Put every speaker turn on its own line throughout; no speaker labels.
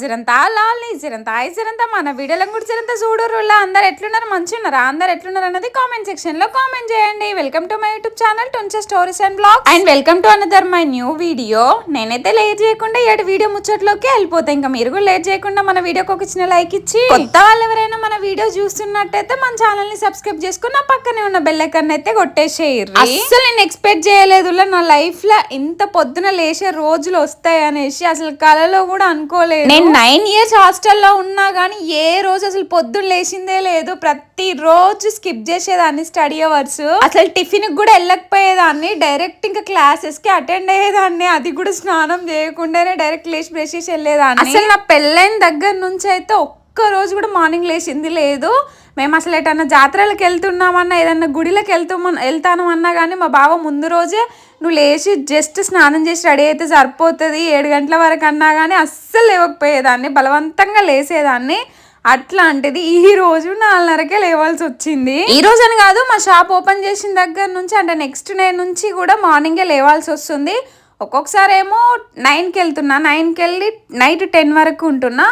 జరంతా లాల్ నీ జరంతా ఐ జరంతా మన వీడియోలను కూడా జరంతా చూడరులా అందరు ఎట్లున్నారు? మంచి ఉన్నారా అందరు ఎట్లున్నారు అన్నది కామెంట్ సెక్షన్లో కామెంట్ చేయండి. Welcome to my YouTube channel టుంచే stories and blog and welcome to another my new video నేనైతే లేట్ చేయకుండా ఈ వీడియో ముచ్చట్లోకి వెళ్ళిపోతా. ఇంకా మీరు కూడా లేట్ చేయకుండా మన వీడియోకి ఒక చిన్న లైక్ ఇచ్చి కొత్త వాళ్ళు ఎవరైనా మన వీడియో చూస్తున్నట్టయితే మన ఛానల్ని సబ్స్క్రైబ్ చేసుకుని నా పక్కనే ఉన్న బెల్ ఐకాన్ అయితే కొట్టేసేయరు అస్సలు నేను ఎక్స్పెక్ట్ చేయలేదు నా లైఫ్లో ఇంత పొద్దున లేచే రోజులు వస్తాయి అనేసి అసలు కలలో కూడా అనుకోలేదు. నేను నైన్ ఇయర్స్ హాస్టల్లో ఉన్నా కానీ ఏ రోజు అసలు పొద్దున్న లేచిందే లేదు. ప్రతి రోజు స్కిప్ చేసేదాన్ని స్టడీ అవర్స్ అసలు టిఫిన్ కూడా వెళ్ళకపోయేదాన్ని. డైరెక్ట్ ఇంకా క్లాసెస్కి అటెండ్ అయ్యేదాన్ని. అది కూడా స్నానం చేయకుండానే డైరెక్ట్ లేచి బ్రష్ చేసి వెళ్ళేదాన్ని. అసలు నా పెళ్ళైన దగ్గర నుంచి అయితే ఒక్క రోజు కూడా మార్నింగ్ లేచింది లేదు. మేము అసలు ఎటన్నా జాతరలకు వెళ్తున్నామన్నా ఏదన్నా గుడిలకు వెళ్తామన్నా వెళ్తాను అన్నా కానీ మా బావ ముందు రోజే నువ్వు లేచి జస్ట్ స్నానం చేసి రెడీ అయితే సరిపోతుంది. ఏడు గంటల వరకు అన్నా కానీ అస్సలు లేవకపోయేదాన్ని బలవంతంగా లేసేదాన్ని. అట్లాంటిది ఈ రోజు నాలుగున్నరకే లేవాల్సి వచ్చింది. ఈ రోజు అని కాదు మా షాప్ ఓపెన్ చేసిన దగ్గర నుంచి అంటే నెక్స్ట్ డే నుంచి కూడా మార్నింగే లేవాల్సి వస్తుంది. ఒక్కొక్కసారి ఏమో నైన్కి వెళ్తున్నా నైన్కి వెళ్ళి నైట్ టెన్ వరకు ఉంటున్నా.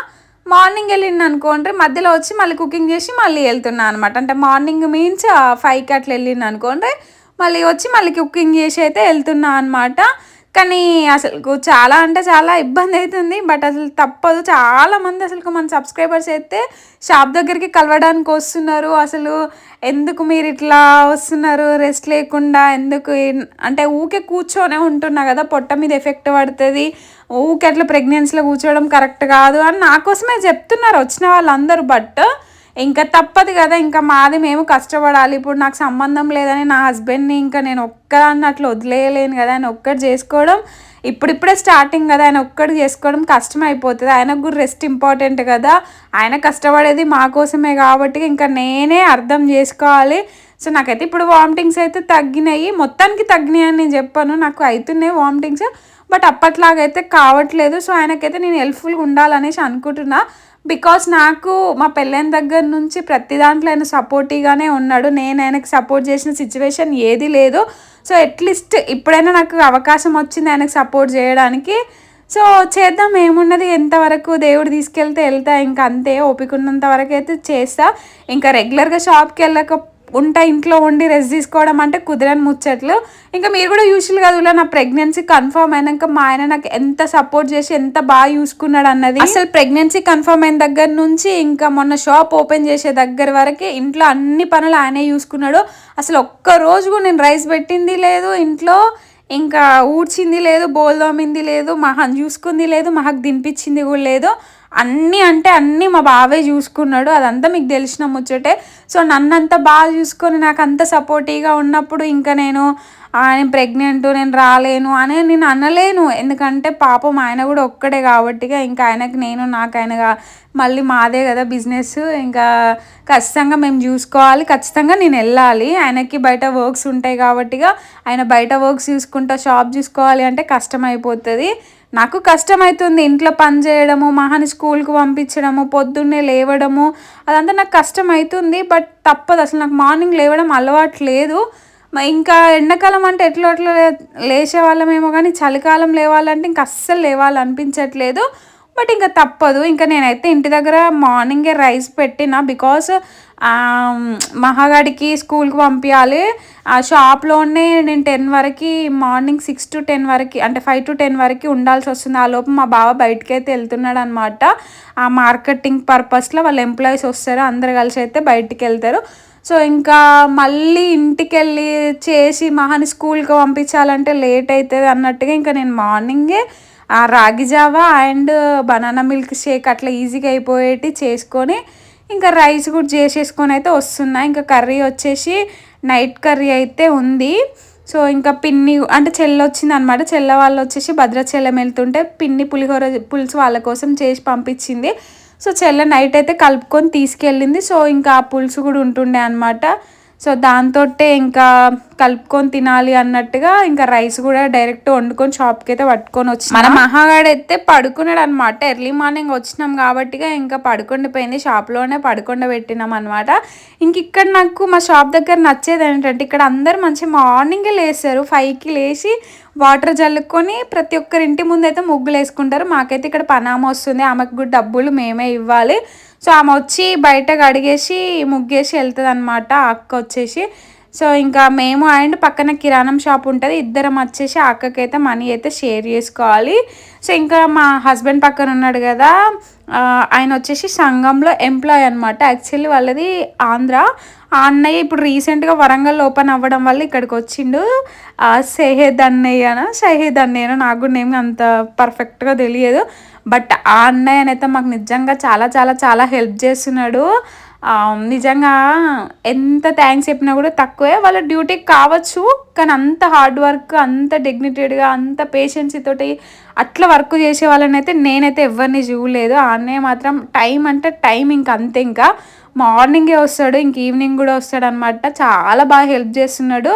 మార్నింగ్ వెళ్ళింది అనుకోండి మధ్యలో వచ్చి మళ్ళీ కుకింగ్ చేసి మళ్ళీ వెళ్తున్నా అనమాట అంటే మార్నింగ్ మీన్స్ ఫైవ్కి అట్లా వెళ్ళింది అనుకోండి మళ్ళీ వచ్చి మళ్ళీ కుకింగ్ చేసి అయితే వెళ్తున్నా అనమాట కానీ అసలు చాలా అంటే చాలా ఇబ్బంది అవుతుంది. బట్ అసలు తప్పదు. చాలా మంది అసలు మన సబ్స్క్రైబర్స్ అయితే షాప్ దగ్గరికి కలవడానికి వస్తున్నారు. అసలు ఎందుకు మీరు ఇట్లా వస్తున్నారు? రెస్ట్ లేకుండా ఎందుకు అంటే ఊకే కూర్చొనే ఉంటున్నా కదా పొట్ట మీద ఎఫెక్ట్ పడుతుంది. ఊకే అట్లా ప్రెగ్నెన్సీలో కూర్చోవడం కరెక్ట్ కాదు అని నా కోసమే చెప్తున్నారు వచ్చిన వాళ్ళందరూ. బట్ ఇంకా తప్పదు కదా ఇంకా మాది మేము కష్టపడాలి. ఇప్పుడు నాకు సంబంధం లేదని నా హస్బెండ్ని ఇంకా నేను ఒక్కదాన్ని అట్లా వదిలేయలేను కదా ఆయన ఒక్కటి చేసుకోవడం ఇప్పుడిప్పుడే స్టార్టింగ్ కదా ఆయన ఒక్కటి చేసుకోవడం కష్టం అయిపోతుంది. ఆయనకు కూడా రెస్ట్ ఇంపార్టెంట్ కదా. ఆయన కష్టపడేది మా కోసమే కాబట్టి ఇంకా నేనే అర్థం చేసుకోవాలి. సో నాకైతే ఇప్పుడు వామిటింగ్స్ అయితే తగ్గినాయి. మొత్తానికి తగ్గినాయి అని నేను చెప్పాను. నాకు అవుతున్నాయి వామిటింగ్స్ బట్ అప్పట్లాగైతే కావట్లేదు. సో ఆయనకైతే నేను హెల్ప్ఫుల్గా ఉండాలనేసి అనుకుంటున్నా. బికాస్ నాకు మా పెళ్ళైన దగ్గర నుంచి ప్రతి దాంట్లో ఆయన సపోర్టివ్గానే ఉన్నాడు. నేను ఆయనకు సపోర్ట్ చేసిన సిచ్యువేషన్ ఏది లేదు. సో అట్లీస్ట్ ఇప్పుడైనా నాకు అవకాశం వచ్చింది ఆయనకు సపోర్ట్ చేయడానికి. సో చేద్దాం. ఏమున్నది? ఎంతవరకు దేవుడు తీసుకెళ్తే వెళ్తా? ఇంకా అంతే. ఓపిక ఉన్నంత వరకు అయితే చేస్తా. ఇంకా రెగ్యులర్గా షాప్కి వెళ్ళక ఉంటా ఇంట్లో ఉండి రెస్ట్ తీసుకోవడం అంటే కుదరని ముచ్చట్లు. ఇంకా మీరు కూడా యూజువల్ కదా నా ప్రెగ్నెన్సీ కన్ఫర్మ్ అయినాక మా ఆయన నాకు ఎంత సపోర్ట్ చేసి ఎంత బాగా చూసుకున్నాడు అన్నది. అసలు ప్రెగ్నెన్సీ కన్ఫర్మ్ అయిన దగ్గర నుంచి ఇంకా మొన్న షాప్ ఓపెన్ చేసే దగ్గర వరకు ఇంట్లో అన్ని పనులు ఆయనే చూసుకున్నాడు. అసలు ఒక్క రోజు కూడా నేను రైస్ పెట్టింది లేదు ఇంట్లో. ఇంకా ఊడ్చింది లేదు బోల్దోమింది లేదు మహా చూసుకుంది లేదు మహకు దినిపించింది కూడా లేదు. అన్నీ అంటే అన్నీ మా బావే చూసుకున్నాడు. అదంతా మీకు తెలిసిన ముచ్చటే. సో నన్నంత బాగా చూసుకొని నాకు అంత సపోర్టివ్గా ఉన్నప్పుడు ఇంకా నేను ఆయన ప్రెగ్నెంట్ నేను రాలేను అని నేను అనలేను. ఎందుకంటే పాపం ఆయన కూడా ఒక్కడే కాబట్టి ఇంకా ఆయనకు నేను నాకు ఆయనగా మళ్ళీ మాదే కదా బిజినెస్ ఇంకా ఖచ్చితంగా మేము చూసుకోవాలి. ఖచ్చితంగా నేను వెళ్ళాలి. ఆయనకి బయట వర్క్స్ ఉంటాయి కాబట్టిగా ఆయన బయట వర్క్స్ చూసుకుంటా షాప్ చూసుకోవాలి అంటే కష్టం అయిపోతుంది. నాకు కష్టమవుతుంది ఇంట్లో పని చేయడము మహాని స్కూల్కి పంపించడము పొద్దున్నే లేవడము అదంతా నాకు కష్టం అవుతుంది బట్ తప్పదు. అసలు నాకు మార్నింగ్ లేవడం అలవాటు లేదు. ఇంకా ఎండాకాలం అంటే ఎట్లా అట్లా లేచేవాళ్ళమేమో కానీ చలికాలం లేవాలంటే ఇంకా అస్సలు లేవాలనిపించట్లేదు. బట్ ఇంకా తప్పదు. ఇంకా నేనైతే ఇంటి దగ్గర మార్నింగే రైస్ పెట్టిన బికాస్ మహాగాడికి స్కూల్కి పంపించాలి ఆ షాప్లోనే నేను టెన్ వరకు మార్నింగ్ సిక్స్ టు టెన్ వరకు అంటే ఫైవ్ టు టెన్ వరకు ఉండాల్సి వస్తుంది. ఆ లోపు మా బావ బయటకి అయితే వెళ్తున్నాడు అనమాట ఆ మార్కెటింగ్ పర్పస్లో వాళ్ళ ఎంప్లాయీస్ వస్తారు. అందరు కలిసి అయితే బయటికి వెళ్తారు. సో ఇంకా మళ్ళీ ఇంటికి వెళ్ళి చేసి మహాని స్కూల్కి పంపించాలంటే లేట్ అవుతుంది అన్నట్టుగా ఇంకా నేను మార్నింగే రాగి జావా అండ్ బనానా మిల్క్ షేక్ అట్లా ఈజీగా అయిపోయేటి చేసుకొని ఇంకా రైస్ కూడా చేసేసుకొని అయితే వస్తున్నా. ఇంకా కర్రీ వచ్చేసి నైట్ కర్రీ అయితే ఉంది. సో ఇంకా పిన్ని అంటే చెల్ల వచ్చింది అనమాట చెల్ల వాళ్ళు వచ్చేసి భద్రాచలం వెళ్తుంటే పిన్ని పులిహోర పులుసు వాళ్ళ కోసం చేసి పంపించింది. సో చెల్ల నైట్ అయితే కలుపుకొని తీసుకెళ్ళింది. సో ఇంకా ఆ పులుసు కూడా ఉంటుండే అనమాట సో దాంతో ఇంకా కలుపుకొని తినాలి అన్నట్టుగా ఇంకా రైస్ కూడా డైరెక్ట్ వండుకొని షాప్కి అయితే పట్టుకొని వచ్చి మన మహాగాడు అయితే పడుకున్నాడు అనమాట ఎర్లీ మార్నింగ్ వచ్చినాం కాబట్టి ఇంకా పడుకుండిపోయింది షాప్లోనే పడుకుండ పెట్టినాం అనమాట ఇంక ఇక్కడ నాకు మా షాప్ దగ్గర నచ్చేది ఏంటంటే ఇక్కడ అందరు మంచి మార్నింగే లేస్తారు. ఫైవ్కి లేచి వాటర్ జల్లుకొని ప్రతి ఒక్కరి ఇంటి ముందు అయితే ముగ్గులు వేసుకుంటారు. మాకైతే ఇక్కడ పనామ వస్తుంది. ఆమెకు కూడా డబ్బులు మేమే ఇవ్వాలి. సో ఆమె వచ్చి బయట కడిగేసి ముగ్గేసి వెళ్తుంది అనమాట అక్క వచ్చేసి సో ఇంకా మేము అండ్ పక్కన కిరాణం షాప్ ఉంటుంది ఇద్దరం వచ్చేసి అక్కకైతే మనీ అయితే షేర్ చేసుకోవాలి. సో ఇంకా మా హస్బెండ్ పక్కన ఉన్నాడు కదా ఆయన వచ్చేసి సంఘంలో ఎంప్లాయ్ అనమాట యాక్చువల్లీ వాళ్ళది ఆంధ్ర. ఆ అన్నయ్య ఇప్పుడు రీసెంట్గా వరంగల్ ఓపెన్ అవ్వడం వల్ల ఇక్కడికి వచ్చిండు. సహేద్ సెహేద్ సహేద్ షహేద్ నాకు కూడా నేమ్ అంత పర్ఫెక్ట్గా తెలియదు. బట్ ఆ అన్నయ్యనైతే మాకు నిజంగా చాలా చాలా చాలా హెల్ప్ చేస్తున్నాడు. నిజంగా ఎంత థ్యాంక్స్ చెప్పినా కూడా తక్కువే. వాళ్ళ డ్యూటీకి కావచ్చు కానీ అంత హార్డ్ వర్క్ అంత డిగ్నిటెడ్గా అంత పేషెన్సీ తోటి అట్లా వర్క్ చేసే వాళ్ళని అయితే నేనైతే ఎవరిని చూడలేదు. ఆ అన్నయ్య మాత్రం టైం అంటే టైం ఇంక అంతే ఇంకా. మార్నింగే వస్తాడు ఇంక ఈవినింగ్ కూడా వస్తాడు అనమాట చాలా బాగా హెల్ప్ చేస్తున్నాడు.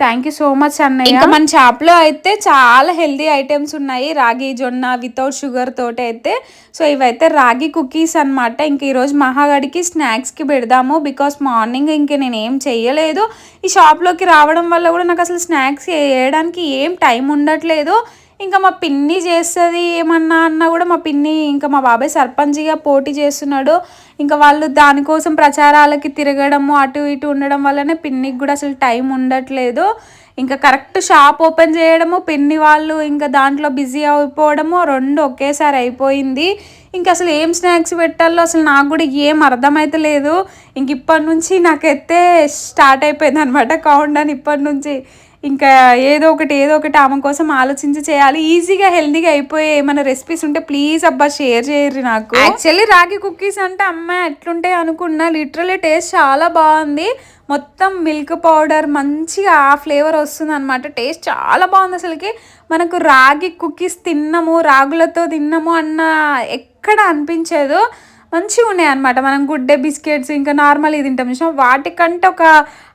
థ్యాంక్ యూ సో మచ్ అన్నయ్య. ఇంకా మన షాప్లో అయితే చాలా హెల్దీ ఐటమ్స్ ఉన్నాయి. రాగి జొన్న వితౌట్ షుగర్ తోటి అయితే. సో ఇవైతే రాగి కుకీస్ అనమాట ఇంక ఈరోజు మహాగడికి స్నాక్స్కి పెడదాము. బికాస్ మార్నింగ్ ఇంక నేను ఏం చేయలేదు ఈ షాప్లోకి రావడం వల్ల కూడా నాకు అసలు స్నాక్స్ వేయడానికి ఏం టైం ఉండట్లేదు. ఇంకా మా పిన్ని చేస్తుంది ఏమన్నా అన్నా కూడా మా పిన్ని ఇంకా మా బాబాయ్ సర్పంచ్గా పోటీ చేస్తున్నాడు. ఇంకా వాళ్ళు దానికోసం ప్రచారాలకి తిరగడము అటు ఇటు ఉండడం వల్లనే పిన్నికి కూడా అసలు టైం ఉండట్లేదు. ఇంకా కరెక్ట్ షాప్ ఓపెన్ చేయడము పిన్ని వాళ్ళు ఇంకా దాంట్లో బిజీ అయిపోవడము రెండు ఒకేసారి అయిపోయింది. ఇంకా అసలు ఏం స్నాక్స్ పెట్టాలో అసలు నాకు కూడా ఏం అర్థమైతే లేదు ఇంక ఇప్పటి నుంచి నాకైతే స్టార్ట్ అయిపోయింది అనమాట కౌంట్ అని ఇప్పటి నుంచి. ఇంకా ఏదో ఒకటి ఏదో ఒకటి ఆమె కోసం ఆలోచించి చేయాలి. ఈజీగా హెల్దీగా అయిపోయే ఏమైనా రెసిపీస్ ఉంటే ప్లీజ్ అబ్బా షేర్ చేయరు నాకు. యాక్చువల్లీ రాగి కుకీస్ అంటే అమ్మ ఎట్లుంటాయి అనుకున్నా లిటరలీ టేస్ట్ చాలా బాగుంది. మొత్తం మిల్క్ పౌడర్ మంచిగా ఆ ఫ్లేవర్ వస్తుంది అనమాట టేస్ట్ చాలా బాగుంది అసలుకి. మనకు రాగి కుకీస్ తిన్నాము రాగులతో తిన్నాము అన్న ఎక్కడ అనిపించేదో. మంచిగా ఉన్నాయి అనమాట మనం గుడ్డే బిస్కెట్స్ ఇంకా నార్మల్ ఇది తింటాం. చూసాం వాటికంటే ఒక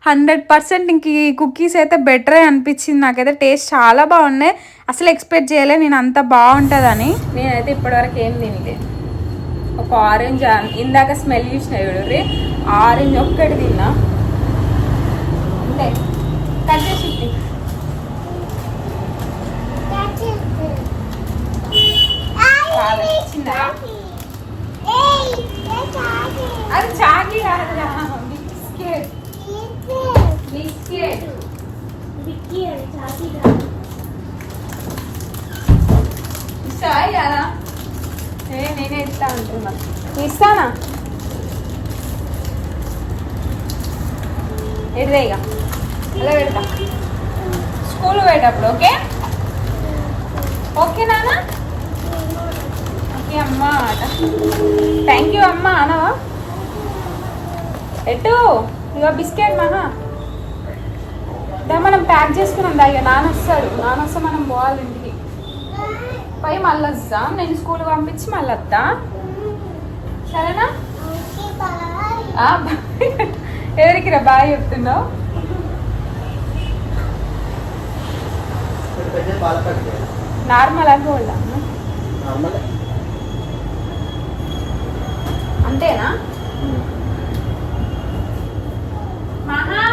హండ్రెడ్ పర్సెంట్ ఇంక ఈ కుకీస్ అయితే బెటరే అనిపించింది నాకైతే. టేస్ట్ చాలా బాగున్నాయి. అసలు ఎక్స్పెక్ట్ చేయలే నేను అంత బాగుంటుందని. నేనైతే ఇప్పటివరకు ఏం తినలేదు ఒక ఆరెంజ్ ఇందాక స్మెల్ చూసిన చూడరి ఆరెంజ్ ఒక్కటి తిన్నా. అంతే. కట్ చేసి ఇవ్వు. కాదు, చిన్నదా? అది చాకి కాదురా. బిస్కెట్. బిస్కెట్. ఇస్తావా కదా ఏ నేనే ఇస్తా అంటున్నా. ఇస్తానా? ఎడిదే ఇక. అలా పెడతా. స్కూల్ పోయేటప్పుడు ఓకే? ఓకే నానా అమ్మా అట. థ్యాంక్ యూ అమ్మా అనవా? ఎటు? ఇక బిస్కెట్ మహా దా మనం ప్యాక్ చేసుకున్నాం దా ఇక నాన్న వస్తాడు. నాన్న వస్తే మనం పోవాలి ఇంటికి. పోయి మళ్ళీ వస్తాం నేను స్కూల్ పంపించి మళ్ళీ వస్తా సరేనా. ఎవరికి రా బాయ్ చెప్తున్నావు? నార్మల్ అనుకోవాలా అంతేనా మహా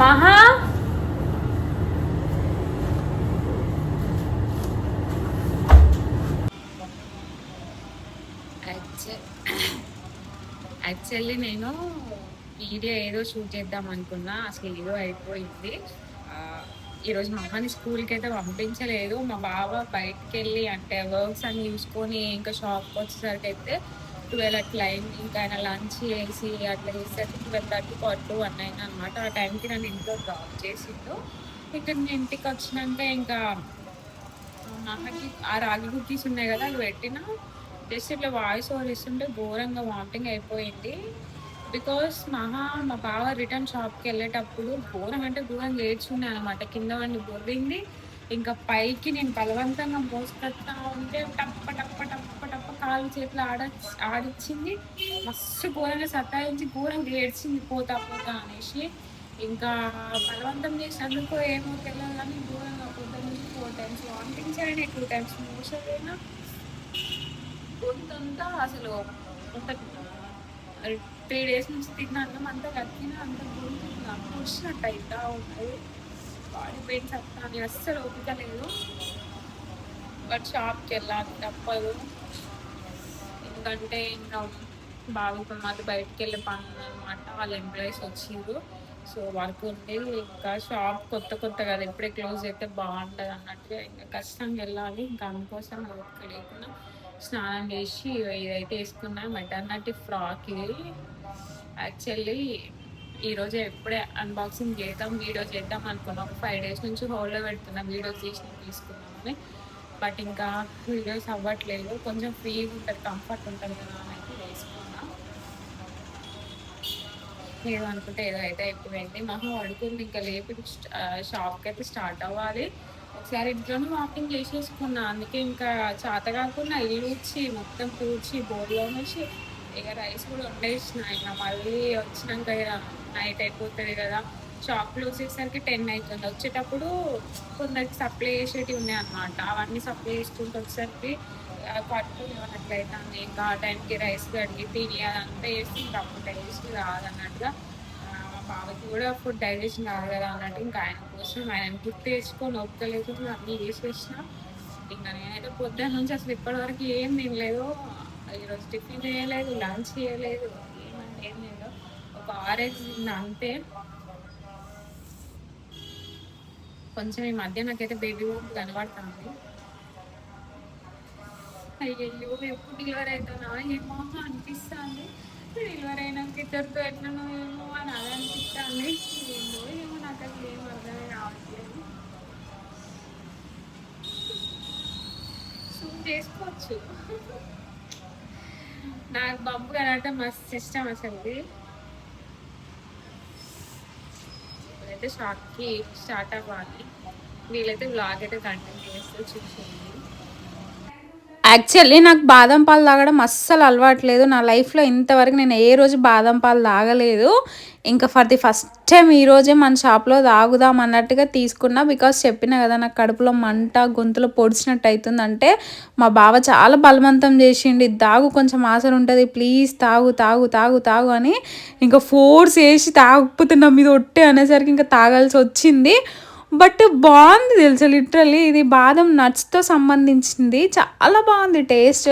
మహా
యాక్చువల్లీ నేను వీడియో ఏదో షూట్ చేద్దాం అనుకున్నా అసలు ఏదో అయిపోయింది. ఈరోజు ఈరోజు అమ్మని స్కూల్కి అయితే పంపించలేదు. మా బావ బయటకు వెళ్ళి అంటే వర్క్స్ అన్ని చూసుకొని ఇంకా షాప్కి వచ్చేసరికి అయితే ట్వెల్వ్ అట్లా అయింది. ఇంకా ఆయన లంచ్ చేసి అట్లా చేసేసరికి ట్వెల్వ్ థర్టీ పాటు వన్ అయింది అనమాట ఆ టైంకి నన్ను ఇంట్లో డ్రాప్ చేసిండు. ఇక్కడ నేను ఇంటికి వచ్చినాక ఇంకా అమ్మకి ఆ రాగి కుకీస్ ఉన్నాయి కదా అవి పెట్టిన. జస్ట్ ఇట్లా వాయిస్ ఓవర్ ఇస్తుంటే ఘోరంగా వామిటింగ్ అయిపోయింది. బికాస్ మహా మా బావ రిటర్న్ షాప్కి వెళ్ళేటప్పుడు ఘోరం అంటే ఘోరం లేచున్నాను అనమాట కింద వాడిని బొర్రింది. ఇంకా పైకి నేను బలవంతంగా మోసుకొస్తా ఉంటే టప్ప టప్ప టప్ప టప్ప కాలు చేతులు ఆడ ఆడిచ్చింది. మస్తు ఘోరంగా సతాయించి ఘోరంగా ఏడ్చింది పోతా పోతా అనేసి. ఇంకా బలవంతం చేసినందుకు ఏమో తెలియదు కానీ ఘోరంగా పొద్దున్న నుంచి ఫోర్ టైమ్స్ వామిటింగ్స్ అయినాయి టూ టైమ్స్ మోసలేనా గొంతంతా అసలు ఒక త్రీ డేస్ నుంచి తిన్న అన్నం అంతా కక్కిన అంత గొంతు వచ్చినట్టు అవుతా ఉన్నది. బాడీ పెయిన్స్ అంతా అని అస్సలు ఓపిక లేదు. బట్ షాప్కి వెళ్ళాలి తప్పదు. ఎందుకంటే ఇంకా బాగా మాకు బయటకు వెళ్ళే పని అనమాట వాళ్ళ ఎంప్లాయీస్ వచ్చిండ్రు సో వర్క్ ఉండేది ఇంకా షాప్ కొత్త కొత్త కదా. ఇప్పుడే క్లోజ్ అయితే బాగుంటుంది అన్నట్టుగా ఇంకా కష్టంగా వెళ్ళాలి. ఇంకా అందుకోసం ఓపిక లేకుండా స్నానం చేసి ఇదైతే వేసుకున్నా మెటర్నిటీ ఫ్రాక్ ఇది. యాక్చువల్లీ ఈరోజు ఎప్పుడే అన్బాక్సింగ్ చేద్దాం వీడియో చేద్దాం అనుకున్నాం. ఫైవ్ డేస్ నుంచి హోల్డ్లో పెడుతున్నాం వీడియోస్ చేసి తీసుకున్నామని బట్ ఇంకా వీడియోస్ అవ్వట్లేదు. కొంచెం ఫ్రీగా ఉంటుంది కంఫర్ట్ ఉంటుంది కదా అని అయితే వేసుకున్నా. ఏదో అనుకుంటే ఏదో అయితే అయిపోయింది. మహా పడుకుంది ఇంకా లేపి షాప్కి అయితే స్టార్ట్ అవ్వాలి. ఒకసారి ఇంట్లోనే వాకింగ్ చేసేసుకున్నా. అందుకే ఇంకా చేత కాకుండా ఇల్లు వచ్చి మొత్తం కూర్చి బోర్లో నుంచి ఇక రైస్ కూడా వండేసిన. ఇక మళ్ళీ వచ్చినాక ఇక నైట్ అయిపోతుంది కదా. షాప్ క్లోజ్ చేసేసరికి టెన్ అవుతుంది. వచ్చేటప్పుడు కొందరికి సప్లై చేసేటివి ఉన్నాయి అన్నమాట. అవన్నీ సప్లై చేసుకుంటూ వచ్చేసరికి పట్టుకుని ఇవ్వనట్లయితే ఇంకా ఆ టైంకి రైస్ కడిగి తిని అదంతా వేసి ఇంకా అప్పుడు టేస్ట్ రాదన్నట్టుగా బావకి కూడా ఫుడ్ డైజెషన్ కాదు కదా అన్నట్టు ఇంకా ఆయన కోసం ఆయన గుర్తు తెచ్చుకొని ఒక్కలేదు అన్నీ చేసేసిన. ఇంకా నేనైతే పొద్దున్న నుంచి అసలు ఇప్పటివరకు ఏం తినలేదు. ఈరోజు టిఫిన్ చేయలేదు లంచ్ చేయలేదు. ఏమంటే ఏం లేదు ఒక ఆరెంజ్ అంతే. కొంచెం ఈ మధ్య నాకైతే బేబీ బూమ్ కనబడుతుంది. అయ్యో ఎప్పుడు డెలివరీ అవుతానా? ఏమో అనిపిస్తుంది. డెలివరీ అయినాక ఇద్దరితో ఎట్లనో ఏమో అని అది అనిపిస్తుంది ఏందో ఏమో నాకు అసలు ఏం అర్థమే రావట్లేదు సూట్ చేసుకోవచ్చు. నాకు బొమ్మ కనంటే మస్తు ఇష్టం అసలు. అయితే షార్ట్కి స్టార్ట్ అవ్వాలి. వీలైతే బ్లాగ్ అయితే కంటిన్యూ చేస్తూ చూసేయండి.
యాక్చువల్లీ నాకు బాదం పాలు తాగడం అస్సలు అలవాట్లేదు. నా లైఫ్లో ఇంతవరకు నేను ఏ రోజు బాదం పాలు తాగలేదు. ఇంకా ఫర్ ది ఫస్ట్ టైం ఈరోజే మన షాప్లో తాగుదాం అన్నట్టుగా తీసుకున్నా. బికాస్ చెప్పిన కదా నాకు కడుపులో మంట గొంతులో పొడిచినట్టు అవుతుందంటే మా బావ చాలా బలవంతం చేసిండు. తాగు కొంచెం ఆసర ఉంటుంది ప్లీజ్ తాగు తాగు తాగు తాగు అని ఇంకా ఫోర్స్ వేసి తాగకపోతే నా మీద ఒట్టే అనేసరికి ఇంకా తాగాల్సి వచ్చింది. బట్ బాగుంది తెలుసు లిటరలీ ఇది బాదం నట్స్తో సంబంధించింది. చాలా బాగుంది టేస్ట్.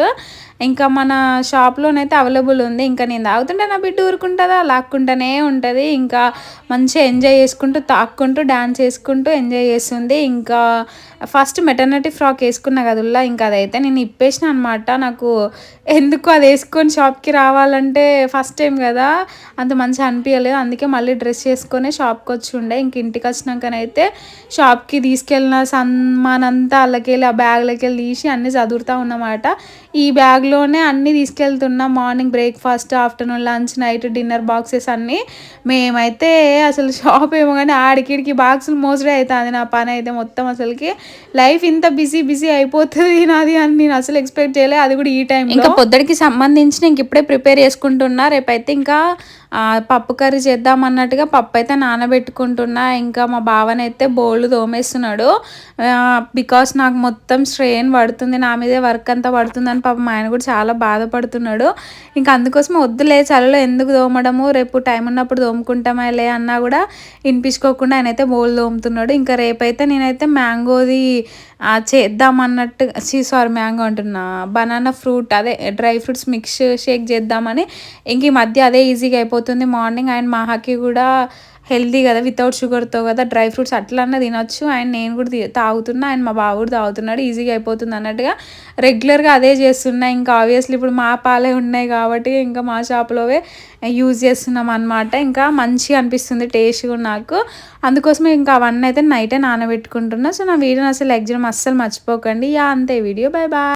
ఇంకా మన షాప్లోనైతే అవైలబుల్ ఉంది. ఇంకా నేను తాగుతుంటే నా బిడ్డ ఊరుకుంటుందా? లాక్కుంటూనే ఉంటుంది. ఇంకా మంచిగా ఎంజాయ్ చేసుకుంటూ తాక్కుంటూ డ్యాన్స్ చేసుకుంటూ ఎంజాయ్ చేస్తుంది. ఇంకా ఫస్ట్ మెటర్నిటీ ఫ్రాక్ వేసుకున్నా కదుల్లా ఇంకా అదైతే నేను ఇప్పేసిన అనమాట నాకు ఎందుకు అది వేసుకొని షాప్కి రావాలంటే ఫస్ట్ టైం కదా. అంత మంచిగా అనిపించలేదు అందుకే మళ్ళీ డ్రెస్ చేసుకొని షాప్కి వచ్చి ఉండే. ఇంక ఇంటికి వచ్చినాకనైతే షాప్కి తీసుకెళ్ళిన సన్మానంతా అల్లకెళ్ళి ఆ బ్యాగ్లకెళ్ళి తీసి అన్నీ చదువుతూ ఉన్నమాట. ఈ బ్యాగ్లోనే అన్నీ తీసుకెళ్తున్నా. Morning breakfast afternoon lunch night dinner boxes అన్నీ. మేమైతే అసలు షాప్ ఏమో కానీ ఆడికిడికి బాక్సులు మోసడే అవుతుంది నా పని అయితే మొత్తం అసలుకి లైఫ్ ఇంత బిజీ బిజీ అయిపోతుంది నాది అని నేను అసలు ఎక్స్పెక్ట్ చేయలేదు అది కూడా ఈ టైం ఇంకా పొద్దుడికి సంబంధించిన ఇంక ఇప్పుడే ప్రిపేర్ చేసుకుంటున్నా. రేపైతే ఇంకా పప్పు కర్రీ చేద్దాం అన్నట్టుగా పప్పు అయితే నానబెట్టుకుంటున్నా. ఇంకా మా బావనైతే బోళ్ళు తోమేస్తున్నాడు. బికాస్ నాకు మొత్తం స్ట్రెయిన్ పడుతుంది నా మీదే వర్క్ అంతా పడుతుందని పాపం ఆయన కూడా చాలా బాధపడుతున్నాడు. ఇంకా అందుకోసం వద్దులే చలిలో ఎందుకు తోమడము? రేపు టైం ఉన్నప్పుడు తోముకుంటామేలే అన్నా కూడా వినిపించుకోకుండా ఆయన అయితే బోల్ తోముతున్నాడు. ఇంకా రేపైతే నేనైతే మ్యాంగోది ఆ, చేద్దాం అన్నట్టు సారీ మ్యాంగో అంటున్నా. బనానా ఫ్రూట్ అదే డ్రై ఫ్రూట్స్ మిక్స్ షేక్ చేద్దామని ఇంక ఈ మధ్య అదే ఈజీగా అయిపోతుంది మార్నింగ్ అండ్ మహాకి కూడా హెల్దీ కదా వితౌట్ షుగర్తో కదా డ్రై ఫ్రూట్స్ అట్లన్నా తినొచ్చు. అండ్ నేను కూడా తాగుతున్నా అండ్ మా బాబు కూడా తాగుతున్నాడు. ఈజీగా అయిపోతుంది అన్నట్టుగా రెగ్యులర్గా అదే చేస్తున్నా. ఇంకా ఆబ్వియస్లీ ఇప్పుడు మా పాలే ఉన్నాయి కాబట్టి ఇంకా మా షాప్లోవే యూజ్ చేస్తున్నాం అనమాట ఇంకా మంచిగా అనిపిస్తుంది టేస్ట్ కూడా నాకు. అందుకోసమే ఇంకా అవన్నీ అయితే నైటే నానబెట్టుకుంటున్నా. సో నా వీడియోని అసలు ఎగ్జామ్ అస్సలు మర్చిపోకండి. యా అంతే. Video bye bye